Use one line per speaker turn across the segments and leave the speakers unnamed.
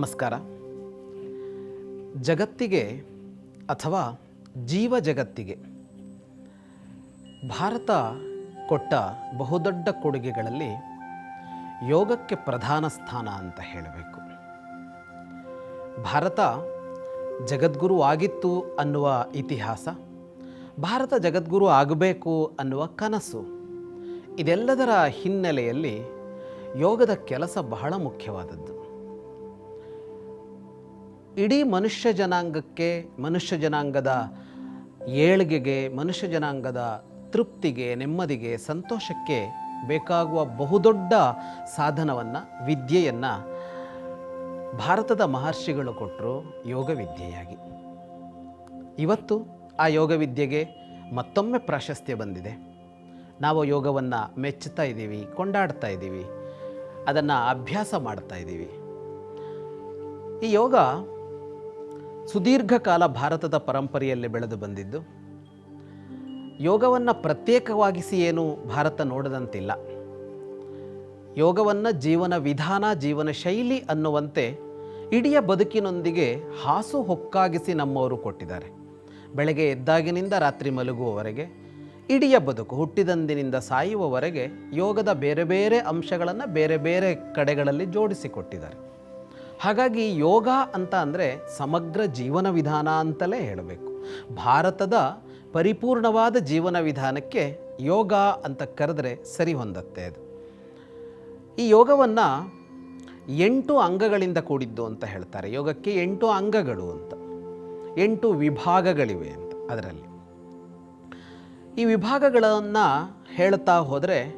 ನಮಸ್ಕಾರ. ಜಗತ್ತಿಗೆ ಅಥವಾ ಜೀವ ಜಗತ್ತಿಗೆ ಭಾರತ ಕೊಟ್ಟ ಬಹುದೊಡ್ಡ ಕೊಡುಗೆಗಳಲ್ಲಿ ಯೋಗಕ್ಕೆ ಪ್ರಧಾನ ಸ್ಥಾನ ಅಂತ ಹೇಳಬೇಕು. ಭಾರತ ಜಗದ್ಗುರು ಆಗಿತ್ತು ಅನ್ನುವ ಇತಿಹಾಸ, ಭಾರತ ಜಗದ್ಗುರು ಆಗಬೇಕು ಅನ್ನುವ ಕನಸು, ಇದೆಲ್ಲದರ ಹಿನ್ನೆಲೆಯಲ್ಲಿ ಯೋಗದ ಕೆಲಸ ಬಹಳ ಮುಖ್ಯವಾದದ್ದು. ಇಡೀ ಮನುಷ್ಯ ಜನಾಂಗಕ್ಕೆ, ಮನುಷ್ಯ ಜನಾಂಗದ ಏಳ್ಗೆಗೆ, ಮನುಷ್ಯ ಜನಾಂಗದ ತೃಪ್ತಿಗೆ, ನೆಮ್ಮದಿಗೆ, ಸಂತೋಷಕ್ಕೆ ಬೇಕಾಗುವ ಬಹುದೊಡ್ಡ ಸಾಧನವನ್ನು, ವಿದ್ಯೆಯನ್ನು ಭಾರತದ ಮಹರ್ಷಿಗಳು ಕೊಟ್ಟರು ಯೋಗ ವಿದ್ಯೆಯಾಗಿ ಇವತ್ತು ಆ ಯೋಗ ವಿದ್ಯೆಗೆ ಮತ್ತೊಮ್ಮೆ ಪ್ರಾಶಸ್ತ್ಯ ಬಂದಿದೆ. ನಾವು ಯೋಗವನ್ನು ಮೆಚ್ಚುತ್ತಾ ಇದ್ದೀವಿ, ಕೊಂಡಾಡ್ತಾ ಇದ್ದೀವಿ, ಅದನ್ನು ಅಭ್ಯಾಸ ಮಾಡ್ತಾ ಇದ್ದೀವಿ. ಈ ಯೋಗ ಸುದೀರ್ಘ ಕಾಲ ಭಾರತದ ಪರಂಪರೆಯಲ್ಲಿ ಬೆಳೆದು ಬಂದಿದ್ದು, ಯೋಗವನ್ನು ಪ್ರತ್ಯೇಕವಾಗಿಸಿ ಏನು ಭಾರತ ನೋಡದಂತಿಲ್ಲ. ಯೋಗವನ್ನು ಜೀವನ ವಿಧಾನ, ಜೀವನ ಶೈಲಿ ಅನ್ನುವಂತೆ ಇಡೀ ಬದುಕಿನೊಂದಿಗೆ ಹಾಸು ಹೊಕ್ಕಾಗಿಸಿ ನಮ್ಮವರು ಕೊಟ್ಟಿದ್ದಾರೆ. ಬೆಳಗ್ಗೆ ಎದ್ದಾಗಿನಿಂದ ರಾತ್ರಿ ಮಲಗುವವರೆಗೆ, ಇಡೀ ಬದುಕು ಹುಟ್ಟಿದಂದಿನಿಂದ ಸಾಯುವವರೆಗೆ ಯೋಗದ ಬೇರೆ ಬೇರೆ ಅಂಶಗಳನ್ನು ಬೇರೆ ಬೇರೆ ಕಡೆಗಳಲ್ಲಿ ಜೋಡಿಸಿಕೊಟ್ಟಿದ್ದಾರೆ ಹಾಗಾಗಿ ಯೋಗ ಅಂತ ಅಂದರೆ ಸಮಗ್ರ ಜೀವನ ವಿಧಾನ ಅಂತಲೇ ಹೇಳಬೇಕು. ಭಾರತದ ಪರಿಪೂರ್ಣವಾದ ಜೀವನ ವಿಧಾನಕ್ಕೆ ಯೋಗ ಅಂತ ಕರೆದ್ರೆ ಸರಿ ಹೊಂದತ್ತೆ ಅದು. ಈ ಯೋಗವನ್ನು ಎಂಟು ಅಂಗಗಳಿಂದ ಕೂಡಿದ್ದು ಅಂತ ಹೇಳ್ತಾರೆ. ಯೋಗಕ್ಕೆ ಎಂಟು ಅಂಗಗಳು ಅಂತ. ಎಂಟು ವಿಭಾಗಗಳಿವೆ ಅಂತ ಅದರಲ್ಲಿ. ಈ ವಿಭಾಗಗಳನ್ನು ಹೇಳ್ತಾ ಹೋದರೆ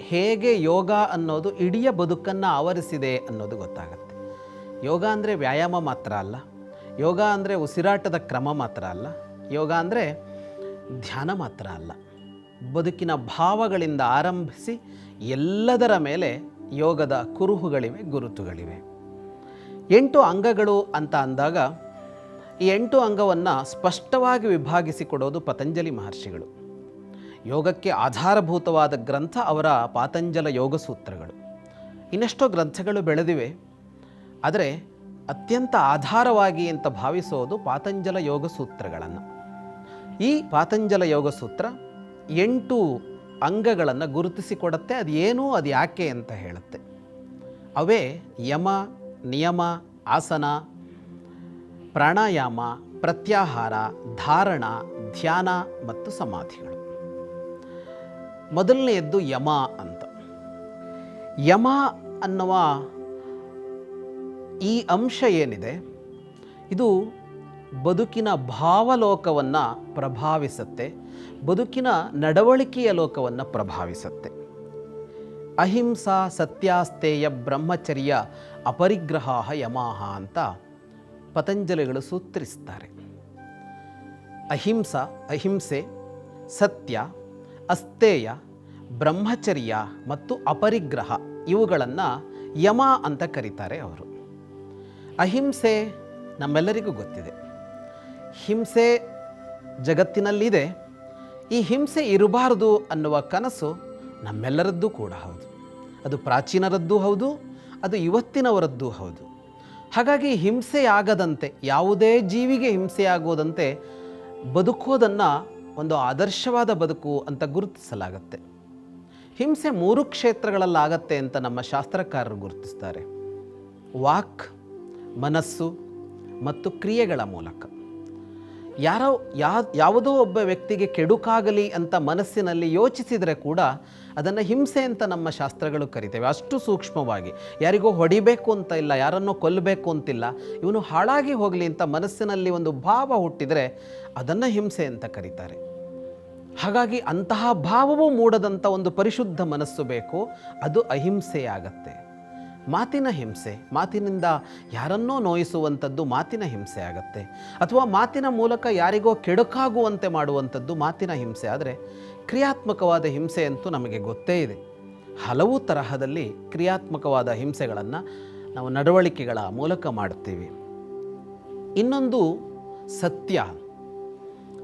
ಹೇಗೆ ಯೋಗ ಅನ್ನೋದು ಇಡೀ ಬದುಕನ್ನು ಆವರಿಸಿದೆ ಅನ್ನೋದು ಗೊತ್ತಾಗುತ್ತೆ. ಯೋಗ ಅಂದರೆ ವ್ಯಾಯಾಮ ಮಾತ್ರ ಅಲ್ಲ. ಯೋಗ ಅಂದರೆ ಉಸಿರಾಟದ ಕ್ರಮ ಮಾತ್ರ ಅಲ್ಲ. ಯೋಗ ಅಂದರೆ ಧ್ಯಾನ ಮಾತ್ರ ಅಲ್ಲ. ಬದುಕಿನ ಭಾವಗಳಿಂದ ಆರಂಭಿಸಿ ಎಲ್ಲದರ ಮೇಲೆ ಯೋಗದ ಕುರುಹುಗಳಿವೆ, ಗುರುತುಗಳಿವೆ. ಎಂಟು ಅಂಗಗಳು ಅಂತ ಅಂದಾಗ ಈ ಎಂಟು ಅಂಗವನ್ನು ಸ್ಪಷ್ಟವಾಗಿ ವಿಭಾಗಿಸಿಕೊಡೋದು ಪತಂಜಲಿ ಮಹರ್ಷಿಗಳು. ಯೋಗಕ್ಕೆ ಆಧಾರಭೂತವಾದ ಗ್ರಂಥ ಅವರ ಪಾತಂಜಲ ಯೋಗ ಸೂತ್ರಗಳು ಇನ್ನೆಷ್ಟೋ ಗ್ರಂಥಗಳು ಬೆಳೆದಿವೆ. ಆದರೆ ಅತ್ಯಂತ ಆಧಾರವಾಗಿ ಅಂತ ಭಾವಿಸೋದು ಪಾತಂಜಲ ಯೋಗ ಸೂತ್ರಗಳನ್ನು. ಈ ಪಾತಂಜಲ ಯೋಗ ಸೂತ್ರ ಎಂಟು ಅಂಗಗಳನ್ನು ಗುರುತಿಸಿಕೊಡುತ್ತೆ, ಅದು ಏನು ಅದು ಯಾಕೆ ಅಂತ ಹೇಳುತ್ತೆ. ಅವೇ ಯಮ, ನಿಯಮ, ಆಸನ, ಪ್ರಾಣಾಯಾಮ, ಪ್ರತ್ಯಾಹಾರ, ಧಾರಣ, ಧ್ಯಾನ ಮತ್ತು ಸಮಾಧಿಗಳು. ಮೊದಲನೆಯದ್ದು ಯಮ ಅಂತ. ಯಮ ಅನ್ನುವ ಈ ಅಂಶ ಏನಿದೆ? ಇದು ಬದುಕಿನ ಭಾವಲೋಕವನ್ನು ಪ್ರಭಾವಿಸುತ್ತೆ, ಬದುಕಿನ ನಡವಳಿಕೆಯ ಲೋಕವನ್ನು ಪ್ರಭಾವಿಸುತ್ತೆ. ಅಹಿಂಸಾ ಸತ್ಯಾಸ್ತೇಯ ಬ್ರಹ್ಮಚರ್ಯ ಅಪರಿಗ್ರಹ ಯಮಾಹ ಅಂತ ಪತಂಜಲಿಗಳು ಸೂತ್ರಿಸ್ತಾರೆ. ಅಹಿಂಸಾ, ಅಹಿಂಸೆ, ಸತ್ಯ, ಅಸ್ತೇಯ, ಬ್ರಹ್ಮಚರ್ಯ ಮತ್ತು ಅಪರಿಗ್ರಹ ಇವುಗಳನ್ನು ಯಮ ಅಂತ ಕರೀತಾರೆ ಅವರು. ಅಹಿಂಸೆ ನಮ್ಮೆಲ್ಲರಿಗೂ ಗೊತ್ತಿದೆ. ಹಿಂಸೆ ಜಗತ್ತಿನಲ್ಲಿದೆ. ಈ ಹಿಂಸೆ ಇರಬಾರದು ಅನ್ನುವ ಕನಸು ನಮ್ಮೆಲ್ಲರದ್ದು ಕೂಡ ಹೌದು. ಅದು ಪ್ರಾಚೀನರದ್ದೂ ಹೌದು, ಅದು ಇವತ್ತಿನವರದ್ದೂ ಹೌದು. ಹಾಗಾಗಿ ಹಿಂಸೆಯಾಗದಂತೆ, ಯಾವುದೇ ಜೀವಿಗೆ ಹಿಂಸೆಯಾಗೋದಂತೆ ಬದುಕೋದನ್ನು ಒಂದು ಆದರ್ಶವಾದ ಬದುಕು ಅಂತ ಗುರುತಿಸಲಾಗತ್ತೆ. ಹಿಂಸೆ ಮೂರು ಕ್ಷೇತ್ರಗಳಲ್ಲಾಗತ್ತೆ ಅಂತ ನಮ್ಮ ಶಾಸ್ತ್ರಕಾರರು ಗುರುತಿಸ್ತಾರೆ. ವಾಕ್ ಮನಸ್ಸು ಮತ್ತು ಕ್ರಿಯೆಗಳ ಮೂಲಕ. ಯಾರೋ ಯಾವುದೋ ಒಬ್ಬ ವ್ಯಕ್ತಿಗೆ ಕೆಡುಕಾಗಲಿ ಅಂತ ಮನಸ್ಸಿನಲ್ಲಿ ಯೋಚಿಸಿದರೆ ಕೂಡ ಅದನ್ನು ಹಿಂಸೆ ಅಂತ ನಮ್ಮ ಶಾಸ್ತ್ರಗಳು ಕರಿತೇವೆ. ಅಷ್ಟು ಸೂಕ್ಷ್ಮವಾಗಿ. ಯಾರಿಗೋ ಹೊಡಿಬೇಕು ಅಂತ ಇಲ್ಲ, ಯಾರನ್ನೋ ಕೊಲ್ಲಬೇಕು ಅಂತಿಲ್ಲ, ಇವನು ಹಾಳಾಗಿ ಹೋಗಲಿ ಅಂತ ಮನಸ್ಸಿನಲ್ಲಿ ಒಂದು ಭಾವ ಹುಟ್ಟಿದರೆ ಅದನ್ನು ಹಿಂಸೆ ಅಂತ ಕರೀತಾರೆ. ಹಾಗಾಗಿ ಅಂತಹ ಭಾವವೂ ಮೂಡದಂಥ ಒಂದು ಪರಿಶುದ್ಧ ಮನಸ್ಸು ಬೇಕು, ಅದು ಅಹಿಂಸೆಯಾಗತ್ತೆ. ಮಾತಿನ ಹಿಂಸೆ, ಮಾತಿನಿಂದ ಯಾರನ್ನೋ ನೋಯಿಸುವಂಥದ್ದು ಮಾತಿನ ಹಿಂಸೆ ಆಗತ್ತೆ. ಅಥವಾ ಮಾತಿನ ಮೂಲಕ ಯಾರಿಗೋ ಕೆಡುಕಾಗುವಂತೆ ಮಾಡುವಂಥದ್ದು ಮಾತಿನ ಹಿಂಸೆ. ಆದರೆ ಕ್ರಿಯಾತ್ಮಕವಾದ ಹಿಂಸೆ ಅಂತೂ ನಮಗೆ ಗೊತ್ತೇ ಇದೆ. ಹಲವು ತರಹದಲ್ಲಿ ಕ್ರಿಯಾತ್ಮಕವಾದ ಹಿಂಸೆಗಳನ್ನು ನಾವು ನಡವಳಿಕೆಗಳ ಮೂಲಕ ಮಾಡುತ್ತೀವಿ. ಇನ್ನೊಂದು ಸತ್ಯ.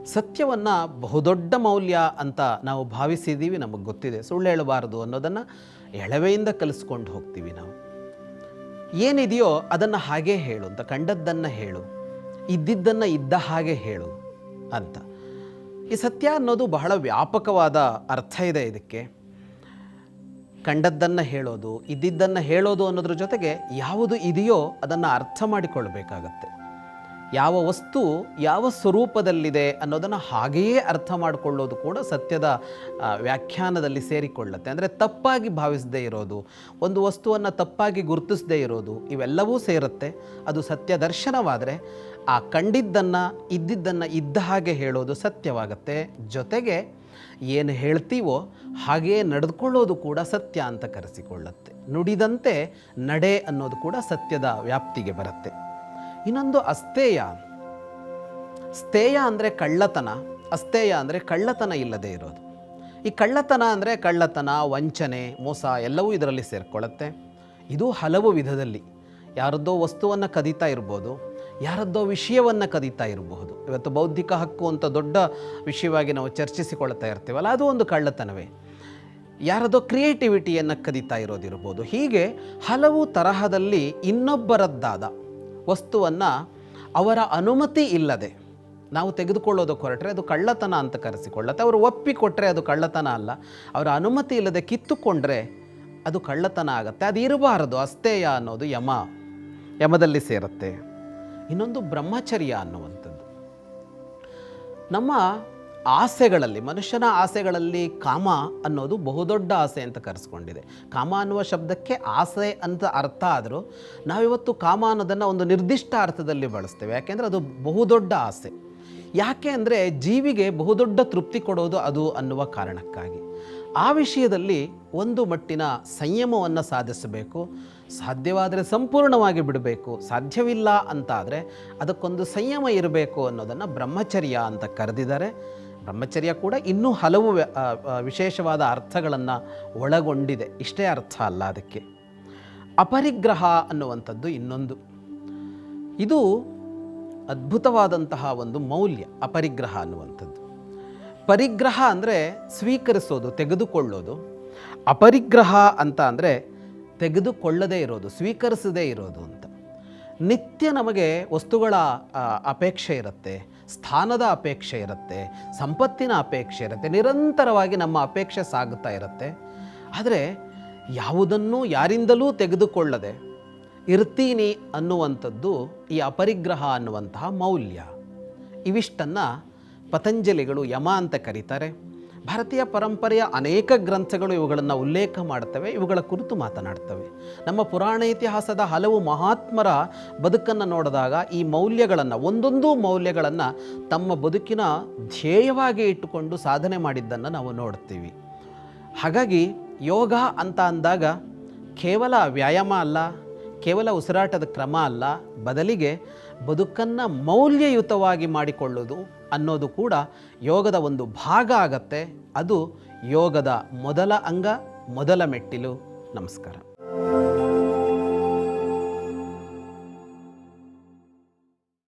ಸತ್ಯವನ್ನು ಬಹುದೊಡ್ಡ ಮೌಲ್ಯ ಅಂತ ನಾವು ಭಾವಿಸಿದ್ದೀವಿ, ನಮಗೆ ಗೊತ್ತಿದೆ. ಸುಳ್ಳು ಹೇಳಬಾರದು ಅನ್ನೋದನ್ನು ಎಳವೆಯಿಂದ ಕಲಿಸ್ಕೊಂಡು ಹೋಗ್ತೀವಿ ನಾವು. ಏನಿದೆಯೋ ಅದನ್ನು ಹಾಗೇ ಹೇಳು ಅಂತ, ಕಂಡದ್ದನ್ನು ಹೇಳು, ಇದ್ದಿದ್ದನ್ನು ಇದ್ದ ಹಾಗೆ ಹೇಳು ಅಂತ. ಈ ಸತ್ಯ ಅನ್ನೋದು ಬಹಳ ವ್ಯಾಪಕವಾದ ಅರ್ಥ ಇದೆ ಇದಕ್ಕೆ. ಕಂಡದ್ದನ್ನು ಹೇಳೋದು, ಇದ್ದಿದ್ದನ್ನು ಹೇಳೋದು ಅನ್ನೋದ್ರ ಜೊತೆಗೆ ಯಾವುದು ಇದೆಯೋ ಅದನ್ನು ಅರ್ಥ ಮಾಡಿಕೊಳ್ಬೇಕಾಗತ್ತೆ. ಯಾವ ವಸ್ತು ಯಾವ ಸ್ವರೂಪದಲ್ಲಿದೆ ಅನ್ನೋದನ್ನು ಹಾಗೆಯೇ ಅರ್ಥ ಮಾಡಿಕೊಳ್ಳೋದು ಕೂಡ ಸತ್ಯದ ವ್ಯಾಖ್ಯಾನದಲ್ಲಿ ಸೇರಿಕೊಳ್ಳುತ್ತೆ. ಅಂದರೆ ತಪ್ಪಾಗಿ ಭಾವಿಸದೇ ಇರೋದು, ಒಂದು ವಸ್ತುವನ್ನು ತಪ್ಪಾಗಿ ಗುರುತಿಸದೇ ಇರೋದು, ಇವೆಲ್ಲವೂ ಸೇರುತ್ತೆ. ಅದು ಸತ್ಯ ದರ್ಶನವಾದರೆ ಆ ಕಂಡಿದ್ದನ್ನು, ಇದ್ದಿದ್ದನ್ನು ಇದ್ದ ಹಾಗೆ ಹೇಳೋದು ಸತ್ಯವಾಗತ್ತೆ. ಜೊತೆಗೆ ಏನು ಹೇಳ್ತೀವೋ ಹಾಗೆಯೇ ನಡೆದುಕೊಳ್ಳೋದು ಕೂಡ ಸತ್ಯ ಅಂತ ಕರೆಸಿಕೊಳ್ಳುತ್ತೆ. ನುಡಿದಂತೆ ನಡೆ ಅನ್ನೋದು ಕೂಡ ಸತ್ಯದ ವ್ಯಾಪ್ತಿಗೆ ಬರುತ್ತೆ. ಇನ್ನೊಂದು ಅಸ್ಥೇಯ. ಸ್ಥೇಯ ಅಂದರೆ ಕಳ್ಳತನ, ಅಸ್ಥೇಯ ಅಂದರೆ ಕಳ್ಳತನ ಇಲ್ಲದೆ ಇರೋದು. ಈ ಕಳ್ಳತನ ಅಂದರೆ ಕಳ್ಳತನ, ವಂಚನೆ, ಮೋಸ ಎಲ್ಲವೂ ಇದರಲ್ಲಿ ಸೇರಿಕೊಳ್ಳುತ್ತೆ. ಇದು ಹಲವು ವಿಧದಲ್ಲಿ. ಯಾರದ್ದೋ ವಸ್ತುವನ್ನು ಕದೀತಾ ಇರ್ಬೋದು, ಯಾರದ್ದೋ ವಿಷಯವನ್ನು ಕದೀತಾ ಇರಬಹುದು ಇವತ್ತು ಬೌದ್ಧಿಕ ಹಕ್ಕು ಅಂತ ದೊಡ್ಡ ವಿಷಯವಾಗಿ ನಾವು ಚರ್ಚಿಸಿಕೊಳ್ತಾ ಇರ್ತೇವಲ್ಲ, ಅದು ಒಂದು ಕಳ್ಳತನವೇ. ಯಾರದೋ ಕ್ರಿಯೇಟಿವಿಟಿಯನ್ನು ಕದೀತಾ ಇರೋದಿರ್ಬೋದು. ಹೀಗೆ ಹಲವು ತರಹದಲ್ಲಿ ಇನ್ನೊಬ್ಬರದ್ದಾದ ವಸ್ತುವನ್ನು ಅವರ ಅನುಮತಿ ಇಲ್ಲದೆ ನಾವು ತೆಗೆದುಕೊಳ್ಳೋದಕ್ಕೆ ಹೊರಟರೆ ಅದು ಕಳ್ಳತನ ಅಂತ ಕರೆಸಿಕೊಳ್ಳುತ್ತೆ. ಅವರು ಒಪ್ಪಿಕೊಟ್ಟರೆ ಅದು ಕಳ್ಳತನ ಅಲ್ಲ. ಅವರ ಅನುಮತಿ ಇಲ್ಲದೆ ಕಿತ್ತುಕೊಂಡ್ರೆ ಅದು ಕಳ್ಳತನ ಆಗುತ್ತೆ. ಅದು ಇರಬಾರದು. ಅಸ್ತೇಯ ಅನ್ನೋದು ಯಮ. ಯಮದಲ್ಲಿ ಸೇರುತ್ತೆ. ಇನ್ನೊಂದು ಬ್ರಹ್ಮಚರ್ಯ ಅನ್ನುವಂಥದ್ದು. ನಮ್ಮ ಆಸೆಗಳಲ್ಲಿ, ಮನುಷ್ಯನ ಆಸೆಗಳಲ್ಲಿ ಕಾಮ ಅನ್ನೋದು ಬಹುದೊಡ್ಡ ಆಸೆ ಅಂತ ಕರೆಸ್ಕೊಂಡಿದೆ. ಕಾಮ ಅನ್ನುವ ಶಬ್ದಕ್ಕೆ ಆಸೆ ಅಂತ ಅರ್ಥ ಆದರೂ ನಾವಿವತ್ತು ಕಾಮ ಅನ್ನೋದನ್ನು ಒಂದು ನಿರ್ದಿಷ್ಟ ಅರ್ಥದಲ್ಲಿ ಬಳಸ್ತೇವೆ. ಯಾಕೆಂದರೆ ಅದು ಬಹುದೊಡ್ಡ ಆಸೆ. ಯಾಕೆ ಅಂದರೆ ಜೀವಿಗೆ ಬಹುದೊಡ್ಡ ತೃಪ್ತಿ ಕೊಡೋದು ಅದು ಅನ್ನುವ ಕಾರಣಕ್ಕಾಗಿ. ಆ ವಿಷಯದಲ್ಲಿ ಒಂದು ಮಟ್ಟಿನ ಸಂಯಮವನ್ನು ಸಾಧಿಸಬೇಕು. ಸಾಧ್ಯವಾದರೆ ಸಂಪೂರ್ಣವಾಗಿ ಬಿಡಬೇಕು. ಸಾಧ್ಯವಿಲ್ಲ ಅಂತಾದರೆ ಅದಕ್ಕೊಂದು ಸಂಯಮ ಇರಬೇಕು ಅನ್ನೋದನ್ನು ಬ್ರಹ್ಮಚರ್ಯ ಅಂತ ಕರೆದಿದ್ದಾರೆ. ಬ್ರಹ್ಮಚರ್ಯ ಕೂಡ ಇನ್ನೂ ಹಲವು ವಿಶೇಷವಾದ ಅರ್ಥಗಳನ್ನು ಒಳಗೊಂಡಿದೆ. ಇಷ್ಟೇ ಅರ್ಥ ಅಲ್ಲ ಅದಕ್ಕೆ. ಅಪರಿಗ್ರಹ ಅನ್ನುವಂಥದ್ದು ಇನ್ನೊಂದು. ಇದು ಅದ್ಭುತವಾದಂತಹ ಒಂದು ಮೌಲ್ಯ, ಅಪರಿಗ್ರಹ ಅನ್ನುವಂಥದ್ದು. ಪರಿಗ್ರಹ ಅಂದರೆ ಸ್ವೀಕರಿಸೋದು, ತೆಗೆದುಕೊಳ್ಳೋದು. ಅಪರಿಗ್ರಹ ಅಂತ ಅಂದರೆ ತೆಗೆದುಕೊಳ್ಳದೇ ಇರೋದು, ಸ್ವೀಕರಿಸದೇ ಇರೋದು ಅಂತ. ನಿತ್ಯ ನಮಗೆ ವಸ್ತುಗಳ ಅಪೇಕ್ಷೆ ಇರುತ್ತೆ. ಸ್ಥಾನದ ಅಪೇಕ್ಷೆ ಇರುತ್ತೆ, ಸಂಪತ್ತಿನ ಅಪೇಕ್ಷೆ ಇರುತ್ತೆ, ನಿರಂತರವಾಗಿ ನಮ್ಮ ಅಪೇಕ್ಷೆ ಸಾಗುತ್ತಾ ಇರುತ್ತೆ. ಆದರೆ ಯಾವುದನ್ನು ಯಾರಿಂದಲೂ ತೆಗೆದುಕೊಳ್ಳದೆ ಇರ್ತೀನಿ ಅನ್ನುವಂಥದ್ದು ಈ ಅಪರಿಗ್ರಹ ಅನ್ನುವಂತಹ ಮೌಲ್ಯ. ಇವಿಷ್ಟನ್ನು ಪತಂಜಲಿಗಳು ಯಮ ಅಂತ ಕರೀತಾರೆ. ಭಾರತೀಯ ಪರಂಪರೆಯ ಅನೇಕ ಗ್ರಂಥಗಳು ಇವುಗಳನ್ನು ಉಲ್ಲೇಖ ಮಾಡ್ತವೆ, ಇವುಗಳ ಕುರಿತು ಮಾತನಾಡ್ತವೆ. ನಮ್ಮ ಪುರಾಣ ಇತಿಹಾಸದ ಹಲವು ಮಹಾತ್ಮರ ಬದುಕನ್ನು ನೋಡಿದಾಗ ಈ ಮೌಲ್ಯಗಳನ್ನು, ಒಂದೊಂದು ಮೌಲ್ಯಗಳನ್ನು ತಮ್ಮ ಬದುಕಿನ ಧ್ಯೇಯವಾಗಿ ಇಟ್ಟುಕೊಂಡು ಸಾಧನೆ ಮಾಡಿದ್ದನ್ನು ನಾವು ನೋಡ್ತೀವಿ. ಹಾಗಾಗಿ ಯೋಗ ಅಂತ ಅಂದಾಗ ಕೇವಲ ವ್ಯಾಯಾಮ ಅಲ್ಲ, ಕೇವಲ ಉಸಿರಾಟದ ಕ್ರಮ ಅಲ್ಲ, ಬದಲಿಗೆ ಬದುಕನ್ನು ಮೌಲ್ಯಯುತವಾಗಿ ಮಾಡಿಕೊಳ್ಳೋದು ಅನ್ನೋದು ಕೂಡ ಯೋಗದ ಒಂದು ಭಾಗ ಆಗತ್ತೆ. ಅದು ಯೋಗದ ಮೊದಲ ಅಂಗ ಮೊದಲ ಮೆಟ್ಟಿಲು. ನಮಸ್ಕಾರ.